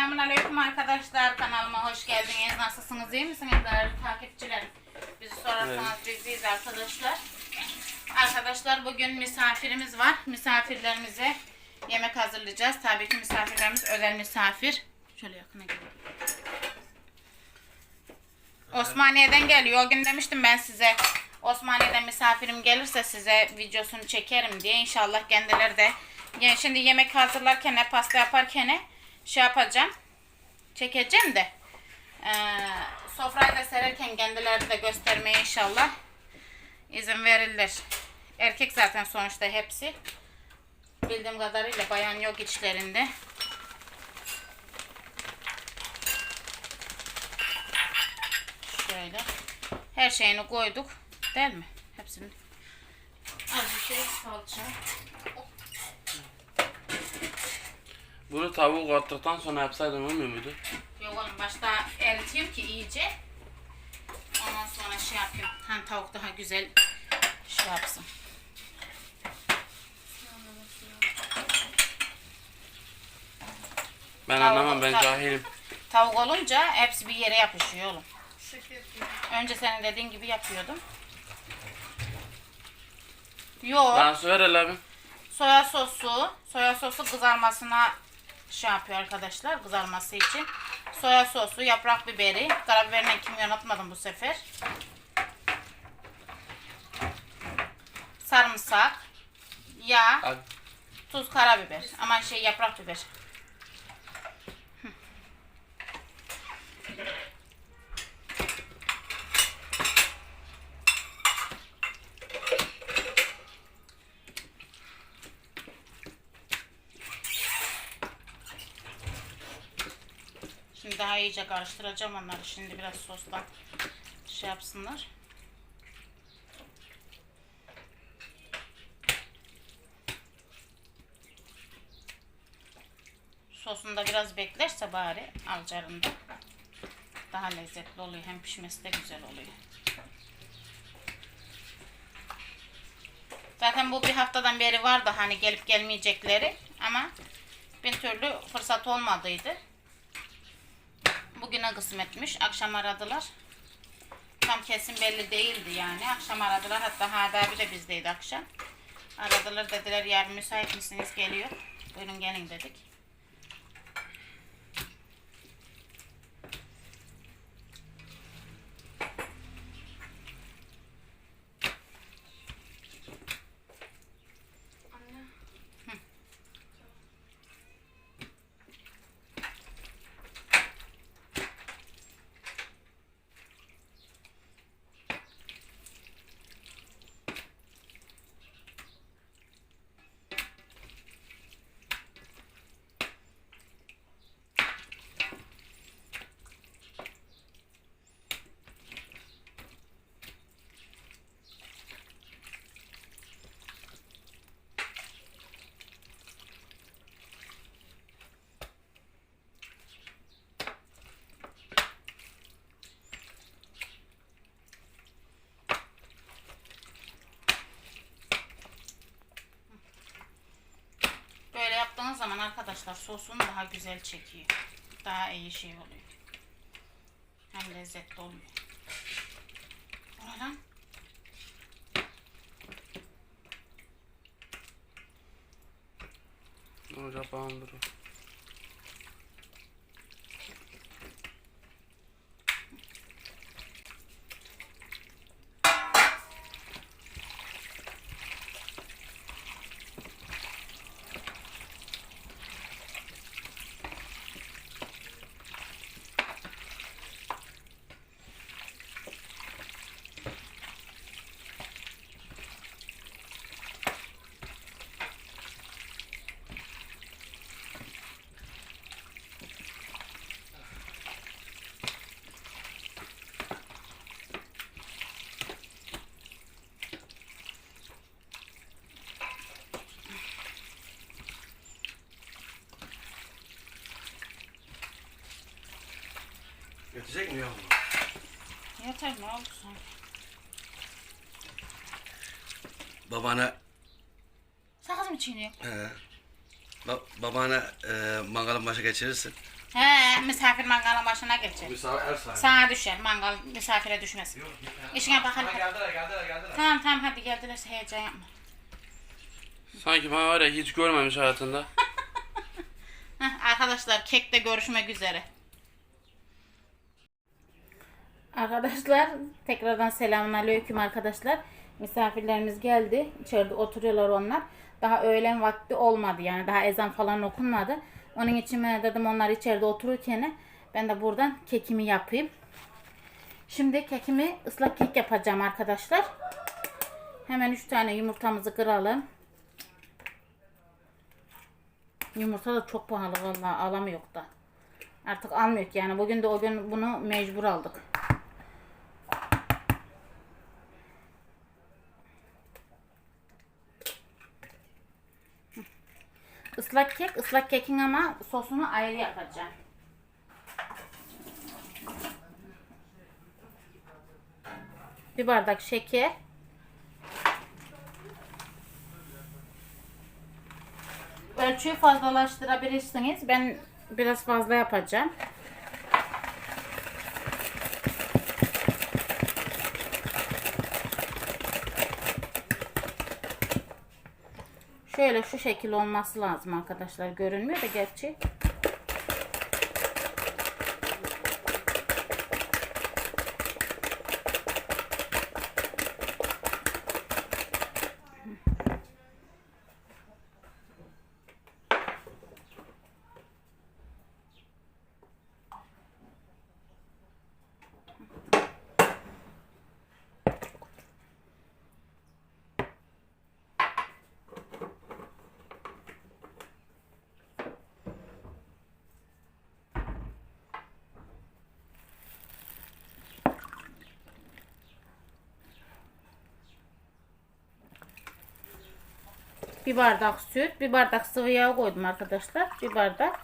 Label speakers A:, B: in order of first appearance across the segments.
A: Selamun Aleyküm arkadaşlar. Kanalıma hoş geldiniz. Nasılsınız? iyi misiniz değerli takipçilerim? Bizi sorarsanız biziz arkadaşlar. Arkadaşlar bugün misafirimiz var. Misafirlerimize yemek hazırlayacağız. Tabii ki misafirlerimiz özel misafir. Şöyle yakına gelin. Osmaniye'den geliyor. O gün demiştim ben size Osmaniye'den misafirim gelirse size videosunu çekerim diye. İnşallah kendileri de yani şimdi yemek hazırlarken pasta yaparken şey yapacağım. Çekeceğim de eee sofrayı da sererken kendileri de göstermeye inşallah izin verilir. Erkek zaten sonuçta hepsi. Bildiğim kadarıyla bayan yok içlerinde. Şöyle. Her şeyini koyduk. Değil mi? Hepsini. Az bir şey salça.
B: Bunu tavuk attıktan sonra yapsaydın olmuyor muydu?
A: Yok oğlum başta eriteyim ki iyice. Ondan sonra şey yapayım. Hani tavuk daha güzel şey yapsın.
B: Ben
A: Tavuk-
B: anlamam ben cahilim.
A: Tavuk olunca hepsi bir yere yapışıyor oğlum. Önce senin dediğin gibi yapıyordum. Yok.
B: Bana su ver hele abi.
A: Soya sosu, soya sosu kızarmasına şey yapıyor arkadaşlar, kızarması için. Soya sosu, yaprak biberi, karabiberine kimyon atmadım bu sefer. Sarımsak, yağ, tuz, karabiber. Aman şey yaprak biber. Hı. Şimdi daha iyice karıştıracağım onları. Şimdi biraz sosla şey yapsınlar. Sosunda biraz beklerse bari alcarında daha lezzetli oluyor. Hem pişmesi de güzel oluyor. Zaten bu bir haftadan beri vardı hani gelip gelmeyecekleri ama bir türlü fırsat olmadıydı. Bugüne kısmetmiş. Akşam aradılar. Tam kesin belli değildi yani. Akşam aradılar. Hatta Hadi abi de bizdeydi akşam. Aradılar dediler yarın müsait misiniz geliyor. Buyurun gelin dedik. Böyle yaptığınız zaman arkadaşlar sosun daha güzel çekiyor. Daha iyi şey oluyor. Hem lezzetli oluyor. Oradan
B: Orada falan
C: Yetecek mi yavrum?
A: yeter ne oldu sonra?
C: Babana
A: Sakız mı çiğniyor?
C: he, ba- babana e, mangalın başa geçirirsin.
A: He misafir mangalın başına gelecek.
C: Misafir er sahibi.
A: Sana düşer mangal misafire düşmesin. İşine bak hadi. hadi.
C: Geldiler geldiler geldiler.
A: Tamam tamam hadi geldilerse heyecan yapma.
B: Sanki bana var ya hiç görmemiş hayatında.
A: Heh, arkadaşlar kekte görüşmek üzere. Arkadaşlar tekrardan selamünaleyküm arkadaşlar. Misafirlerimiz geldi. İçeride oturuyorlar onlar. Daha öğlen vakti olmadı yani daha ezan falan okunmadı. Onun için ben dedim onlar içeride otururken ben de buradan kekimi yapayım. Şimdi kekimi ıslak kek yapacağım arkadaşlar. Hemen 3 tane yumurtamızı kıralım. Yumurta da çok pahalı vallahi alamıyor da. Artık almıyor yani. Bugün de o gün bunu mecbur aldık. Islak kek, ıslak kekin ama sosunu ayrı yapacağım. Bir bardak şeker. Ölçüyü fazlalaştırabilirsiniz. Ben biraz fazla yapacağım. Şöyle şu şekil olması lazım arkadaşlar. Görünmüyor da gerçi. Bir bardak süt, bir bardak sıvı yağ koydum arkadaşlar. Bir bardak.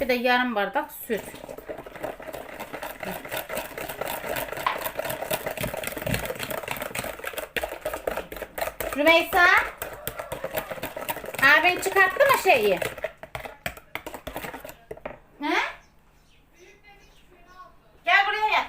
A: Bir de yarım bardak süt. Rümeysa. Abin çıkarttı mı şeyi? He? Gel buraya gel.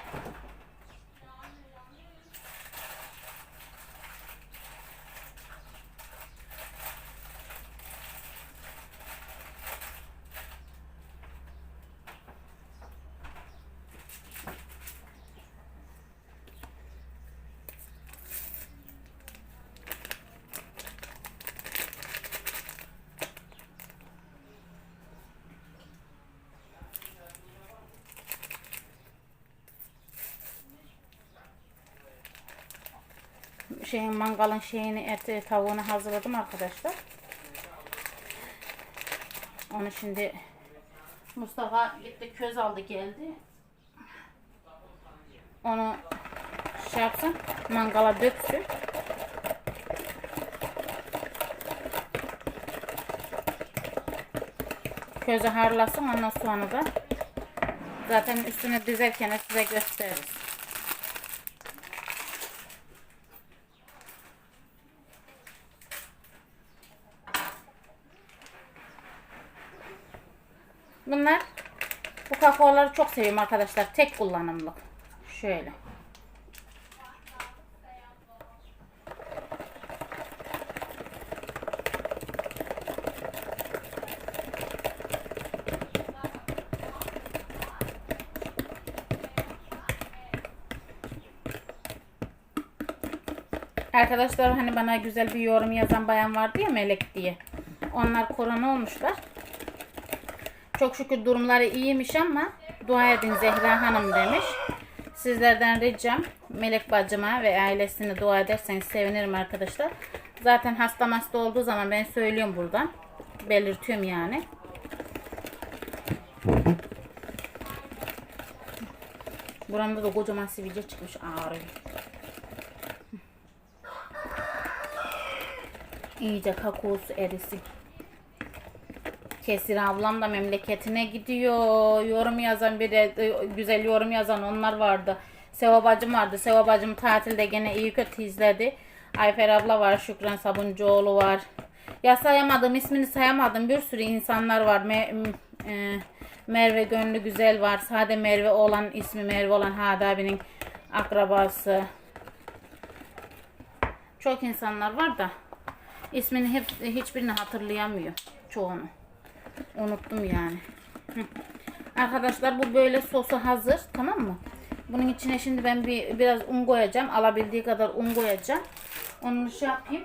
A: Şeyin mangalın şeyini eti tavuğunu hazırladım arkadaşlar. Onu şimdi Mustafa gitti köz aldı geldi. Onu şey yapsın mangala döksün. Közü harlasın ondan sonra da zaten üstüne dizerken size gösteririz. Bunlar bu kakaoları çok seviyorum arkadaşlar. Tek kullanımlık. Şöyle. Arkadaşlar hani bana güzel bir yorum yazan bayan vardı ya Melek diye. Onlar korona olmuşlar. Çok şükür durumları iyiymiş ama dua edin Zehra Hanım demiş. Sizlerden ricam Melek bacıma ve ailesine dua ederseniz sevinirim arkadaşlar. Zaten hasta hasta olduğu zaman ben söylüyorum buradan. Belirtiyorum yani. Buramda da kocaman sivilce çıkmış ağrıyor. İyice kakaosu erisin. Kesir ablam da memleketine gidiyor. Yorum yazan bir de güzel yorum yazan onlar vardı. Seva bacım vardı. Seva bacım tatilde gene iyi kötü izledi. Ayfer abla var. Şükran Sabuncuoğlu var. Ya sayamadım ismini sayamadım. Bir sürü insanlar var. Me, e, Merve Gönlü Güzel var. Sade Merve olan ismi Merve olan Hadi abinin akrabası. Çok insanlar var da ismini hep hiçbirini hatırlayamıyor çoğunu. Unuttum yani. Arkadaşlar bu böyle sosu hazır tamam mı? Bunun içine şimdi ben bir biraz un koyacağım. Alabildiği kadar un koyacağım. Onu şey yapayım.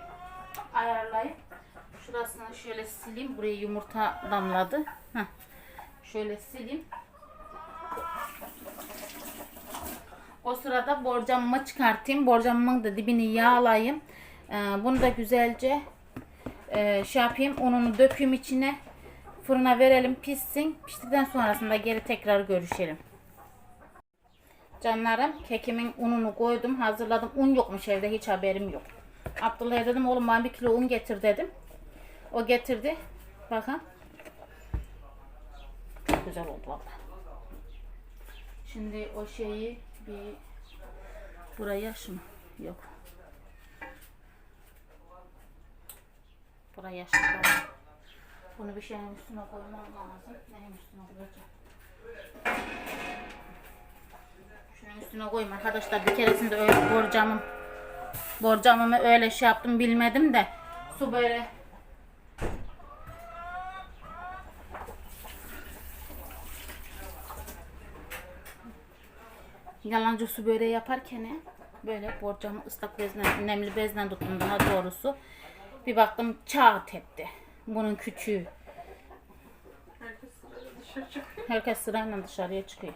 A: Ayarlayayım. Şurasını şöyle sileyim. Buraya yumurta damladı. Heh. Şöyle sileyim. O sırada borcamımı çıkartayım. Borcamımın da dibini yağlayayım. Ee, bunu da güzelce e, şey yapayım. Ununu dökeyim içine. Fırına verelim pişsin. Piştikten sonrasında geri tekrar görüşelim. Canlarım kekimin ununu koydum. Hazırladım. Un yokmuş evde hiç haberim yok. Abdullah'a dedim oğlum bana bir kilo un getir dedim. O getirdi. Bakın. Güzel oldu valla. Şimdi o şeyi bir buraya şunu yok. Buraya şunu. Bunu bir şeyin üstüne koymam lazım. Neyin üstüne koyacağım? Şunun üstüne koyayım arkadaşlar. Bir keresinde öyle borcamım borcamımı öyle şey yaptım bilmedim de su böyle yalancı su böreği yaparken böyle borcamı ıslak bezle, nemli bezle tuttum daha doğrusu. Bir baktım çağat etti. Bunun küçüğü. Herkes sırayla dışarıya çıkıyor.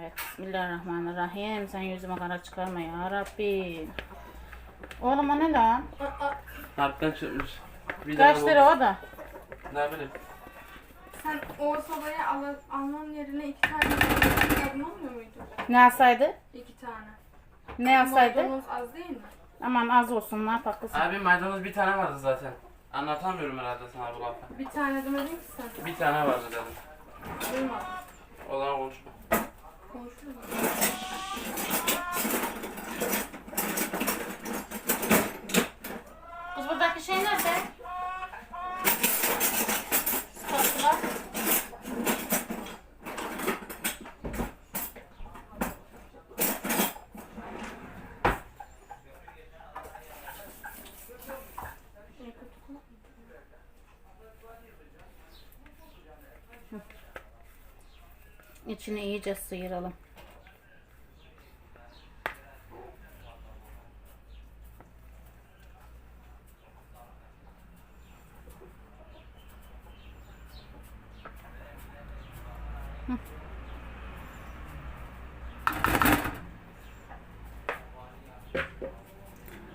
A: Evet. Bismillahirrahmanirrahim. Sen yüzüme kara çıkarma ya Rabbi. Oğlum o ne lan?
B: Harpten çıkmış. Bir
A: Kaç
B: daha
A: lira o da?
B: Ne bileyim.
D: Sen o sobayı al alman yerine iki tane almamıyor muydu?
A: Ne alsaydı?
D: İki tane.
A: Ne alsaydı?
D: Maydanoz az değil mi?
A: Aman az olsun ne haklısın.
B: Abi maydanoz bir tane vardı zaten. Anlatamıyorum herhalde sana bu lafı.
D: Bir tane demedin ki sen.
B: Bir tane vardı dedim.
D: Duymadım.
B: O zaman konuşma.
D: Konuşuruz.
A: Kız buradaki şey nerede? Spatula. Hı. İçini iyice sıyıralım.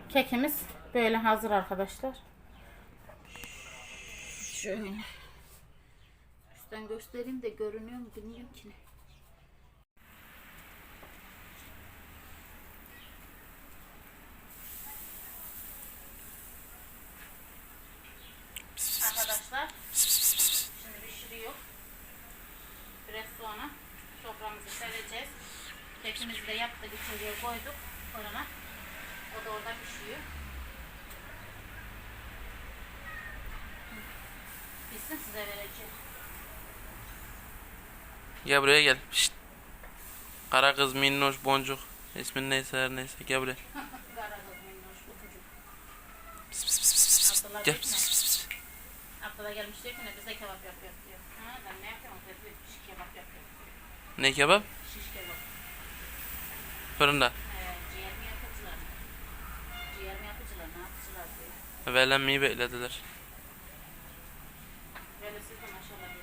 A: Kekimiz böyle hazır arkadaşlar. Şöyle. Üstten göstereyim de görünüyor mu bilmiyorum ki. Arkadaşlar şimdi pişiriyor. Biraz sonra soframızı sereceğiz. Kekimizi de yaptık içeriye koyduk fırına. O da orada pişiyor. Pişsin size vereceğim.
B: Gel buraya gel. Şşt. Kara kız minnoş boncuk. İsmin neyse her neyse gel buraya.
A: Kara kız minnoş, ufucuk.
B: Pis, pis, pis, pis, pis.
A: Abdullah
B: Gel. Pis,
A: mi?
B: pis, pis, pis.
A: Abdullah gelmiş diyor ki ne bize kebap yapıyor diyor. Ha ben ne kebap yapıyorum.
B: Ne kebap?
A: Şiş kebap.
B: Fırında.
A: Ee, ciğer mi yapıcılar? Ciğer mi yapıcılar? Ne yapıcılar diyor.
B: Evlenmeyi beklediler.
A: Böyle siz de maşallah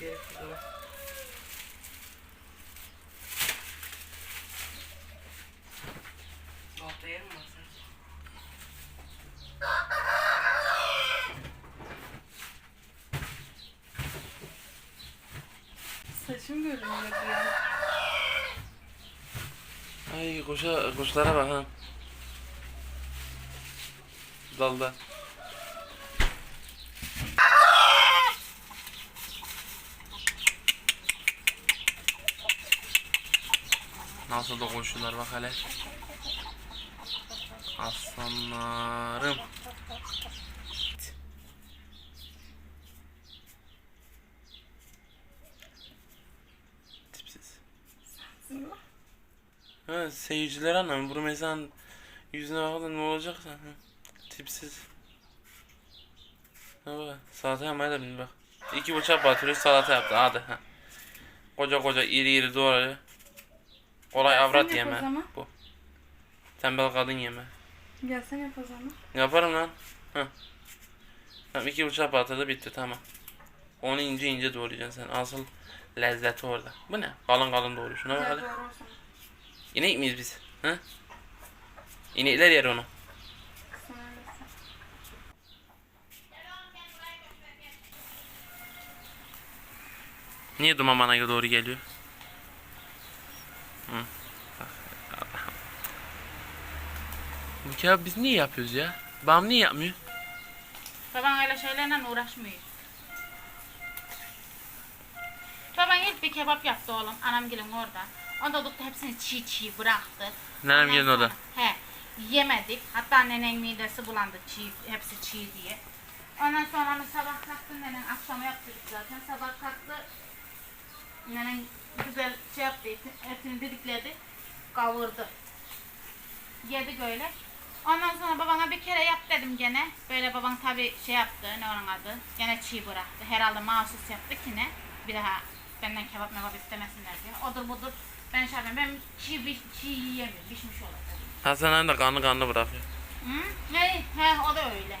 C: Geri.
D: Saçım görünüyor ya.
B: Ay kuşa, kuşlara bak ha. Dalda. Nasıl da koşuyorlar bak hele. Aslanlarım. Tipsiz. Ha seyirciler anlamı. Bu mesela yüzüne bakın ne olacak sen? Ha. Tipsiz. Ha bak salata yapmaya da bak. İki bıçak batırıyor salata yaptı hadi ha. Koca koca iri iri doğruyor. Kolay avrat
D: Sen yap o
B: yeme.
D: zaman.
B: Bu. Tembel kadın yeme.
D: Gel sen yap o zaman.
B: Yaparım lan. Hı. Tamam iki bıçak batırdı bitti tamam. Onu ince ince doğrayacaksın sen. Asıl lezzeti orada. Bu ne? Kalın kalın doğruyor. Şuna bak
D: Gel
B: hadi.
D: doğru o zaman.
B: İnek miyiz biz? Hı? İnekler yer onu.
D: Sen.
B: Niye duman bana doğru geliyor? Hı. Bak, Allah'ım. Kebap biz niye yapıyoruz ya? Babam niye yapmıyor?
A: Baban öyle şeylerle uğraşmıyor. Baban ilk bir kebap yaptı oğlum. Anam gelin orada. Onda tuttu hepsini çiğ çiğ bıraktı.
B: Nenem gelin orada.
A: He. Yemedik. Hatta nenenin midesi bulandı çiğ, hepsi çiğ diye. Ondan sonra hani sabah kalktı nenen akşama yaptık zaten. Sabah kalktı nenen güzel şey yaptı eti- etini didikledi. Kavurdu. Yedik öyle. Ondan sonra babana bir kere yap dedim gene. Böyle baban tabi şey yaptı ne onun adı. Gene çiğ bıraktı. Herhalde mahsus yaptı ki ne. Bir daha benden kebap mebap istemesinler diye. Odur budur. Ben şey yapayım. Ben çiğ, bir, çiğ yiyemiyorum. Pişmiş olur.
B: Hasan da kanlı kanlı bırakıyor.
A: Hı? He, he o da öyle.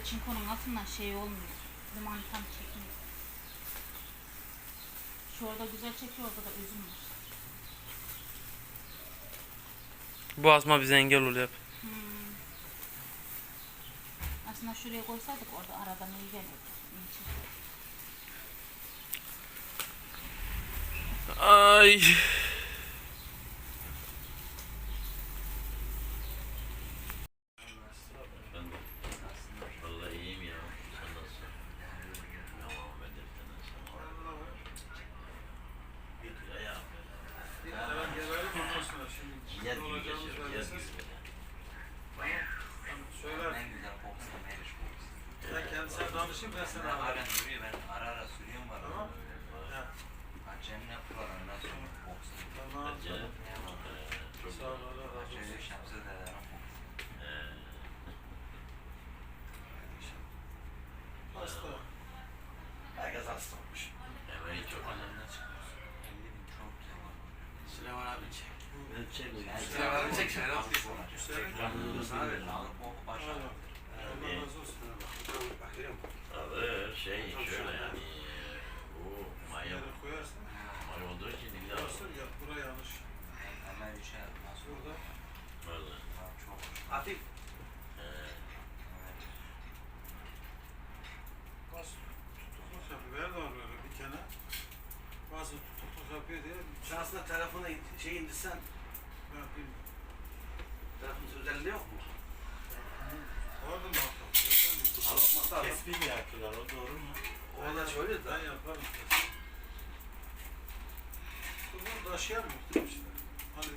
A: Burada çinkonun altından şey olmuyor. Dumanı tam çekmiyor. Şu orada güzel çekiyor, orada da üzüm var.
B: Bu asma bize engel oluyor hep.
A: Aslında şuraya koysaydık orada aradan iyi gelirdi. İyi çekiyor.
B: Ay.
E: Vallahi iyiyim ya. Sen nasılsın? Devam edersen sana. Git ayağım. Yer gibi geçiyor. Yer gibi.
F: En güzel kokusu meriç kokusu.
G: Ben danışayım ben sana
F: Ben halen duruyor ben ara ara sürüyorum var.
G: Tamam. Ha,
F: cennet buralarından sonra kokusu.
G: Tamam.
E: Çok
G: Sağ ol.
F: Şöyle şemsiye dedelerin kokusu.
G: Hasta.
C: Herkes hasta olmuş.
E: Evet çok önemli.
F: 50 bin çok güzel.
C: Süleyman abi çek.
E: Ne çekmek
F: Yani
C: Süleyman abi çek şöyle.
G: Hüseyin.
F: Sağlık koku başladı.
G: Allah razı olsun.
C: Bak görüyor musun?
E: Abi şey şöyle yani. Bu maya, maya olduğu için illa
G: ya buraya yanlış.
F: Hemen bir şey nasıl
G: Burada.
F: Çok.
E: Ee,
G: Bazı tutukluk yapıyor. Ver de böyle bir kenar. Bazı tutukluk yapıyor diye.
C: Şansına telefonu şey indirsen
G: Ben bilmiyorum.
C: telefonun özelliği yok mu?
G: Vardı mı hatta? Yok ben bilmiyorum.
C: Alınması lazım.
E: Tespih mi yaptılar o doğru mu?
C: O da şöyle de.
G: Ben yaparım. Bunu taşıyamıyor işte. Hani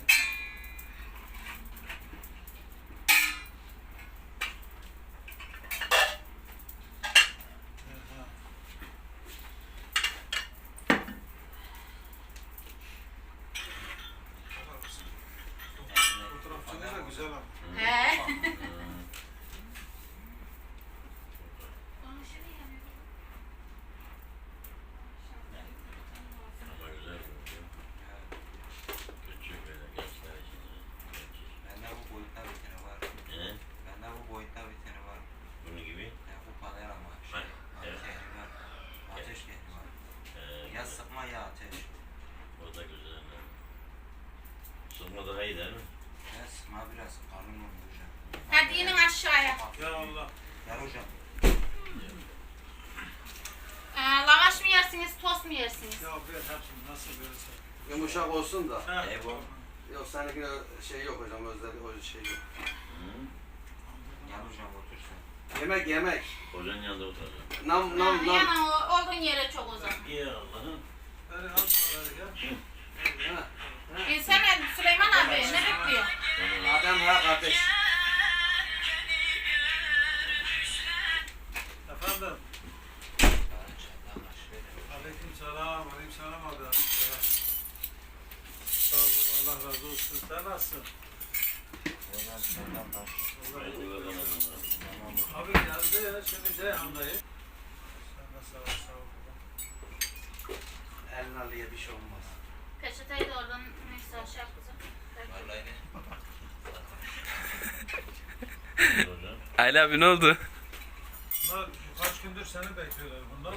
G: Ha. Fotoğrafçılığı da güzel ama.
A: He.
F: bayağı ateş.
E: O da güzel. Sıkma daha iyi değil mi?
F: Ya sıkma biraz kalın oldu hocam.
A: Hadi inin aşağıya.
G: Ya Allah.
F: Gel hocam.
A: Ee, lavaş mı yersiniz, tost mu yersiniz?
G: Ya bir hepsini nasıl verirsen.
C: Yumuşak olsun da.
G: Ha.
E: E bu.
C: Yok seninki şey yok hocam özel o şey yok.
E: Hı.
F: Gel hocam otur sen.
C: Yemek yemek.
E: Kocanın yanında oturacağım.
C: Nam nam
A: Ha,
C: nam.
A: yana o- olduğun yere çok uzak.
E: İyi Allah'ım.
G: Hadi al parayı ya.
C: Ha.
A: İnsene Süleyman abi ne bekliyor?
C: Adem ha kardeş.
G: Selam. Sağ ol Allah razı olsun. Sen nasılsın?
E: Bakalım.
G: Abi geldi. Şimdi Ceyhan'dayım. Sen de sağ ol. Sağ ol.
C: Elin alıya bir şey olmaz.
A: Peçeteyi de oradan neyse aşağı yap kızım.
F: Vallahi.
B: Ali abi ne oldu?
G: Bunlar kaç gündür seni bekliyorlar bunlar.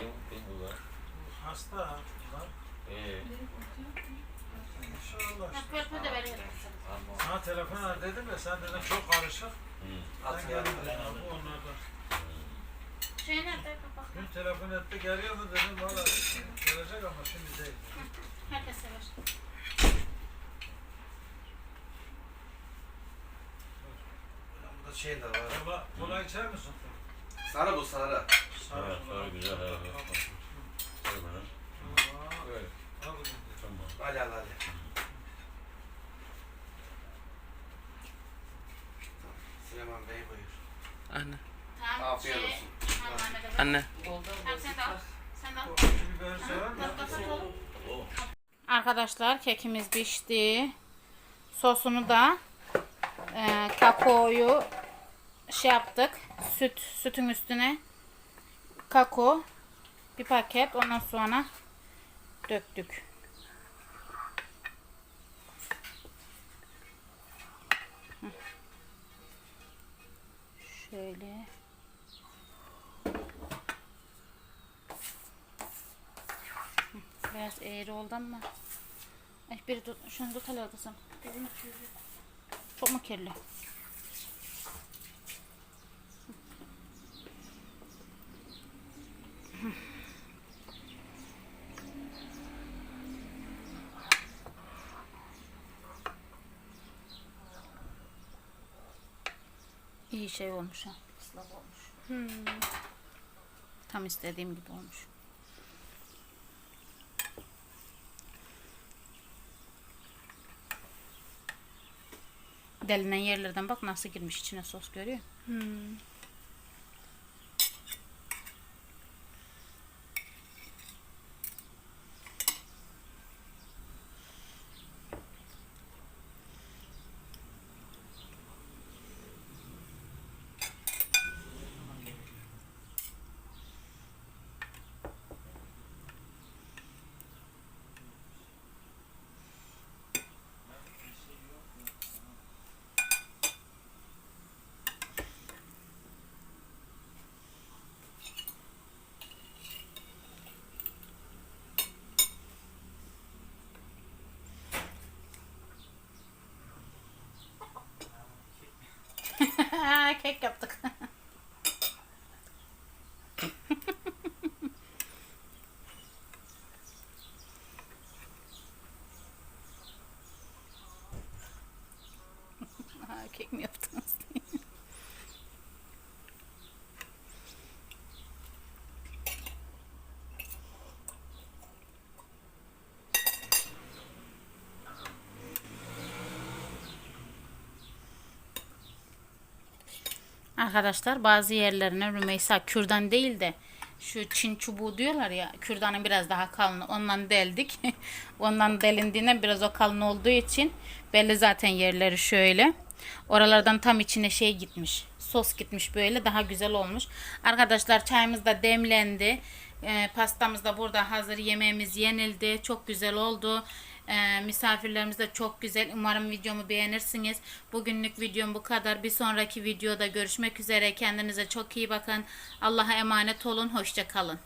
E: Bunlar.
G: Hasta.
E: İyi.
G: İnşallah.
A: Körpü de veriyorum size.
F: Tamam.
G: Sana telefon al dedim ya sen dedin çok karışık.
E: Hı.
G: Ben geldim dedim abi onlardan.
A: Şey nerede kapak?
G: Dün telefon etti geliyor mu dedim valla gelecek ama şimdi değil.
A: Herkes sever.
C: Burada şey de var.
G: Kola, kola içer misin?
C: Sarı bu sarı.
E: Evet, sarı güzel, evet. Tamam.
C: Ali al Ali. Süleyman Bey buyur.
B: Anne.
A: Tamam.
C: Afiyet olsun.
A: Tamam.
B: Anne.
A: Tamam sen de al. Sen de al.
E: Oh.
A: Arkadaşlar kekimiz pişti. Sosunu da e, kakaoyu şey yaptık. Süt sütün üstüne kakao bir paket ondan sonra döktük. Şöyle. Biraz eğri oldu ama. Ay biri tut, şunu tut hele kirli. Çok mu kirli? İyi şey olmuş ha. Islak olmuş. Tam istediğim gibi olmuş. Delinen yerlerden bak nasıl girmiş içine sos görüyor. Musun? Kek yaptık. Ha, Kek mi yaptınız? Arkadaşlar bazı yerlerine Rümeysa kürdan değil de şu Çin çubuğu diyorlar ya kürdanın biraz daha kalın ondan deldik. ondan delindiğinden biraz o kalın olduğu için belli zaten yerleri şöyle. Oralardan tam içine şey gitmiş. Sos gitmiş böyle daha güzel olmuş. Arkadaşlar çayımız da demlendi. Ee, pastamız da burada hazır. Yemeğimiz yenildi. Çok güzel oldu. Ee, misafirlerimiz de çok güzel. Umarım videomu beğenirsiniz. Bugünlük videom bu kadar. Bir sonraki videoda görüşmek üzere. Kendinize çok iyi bakın. Allah'a emanet olun. Hoşça kalın.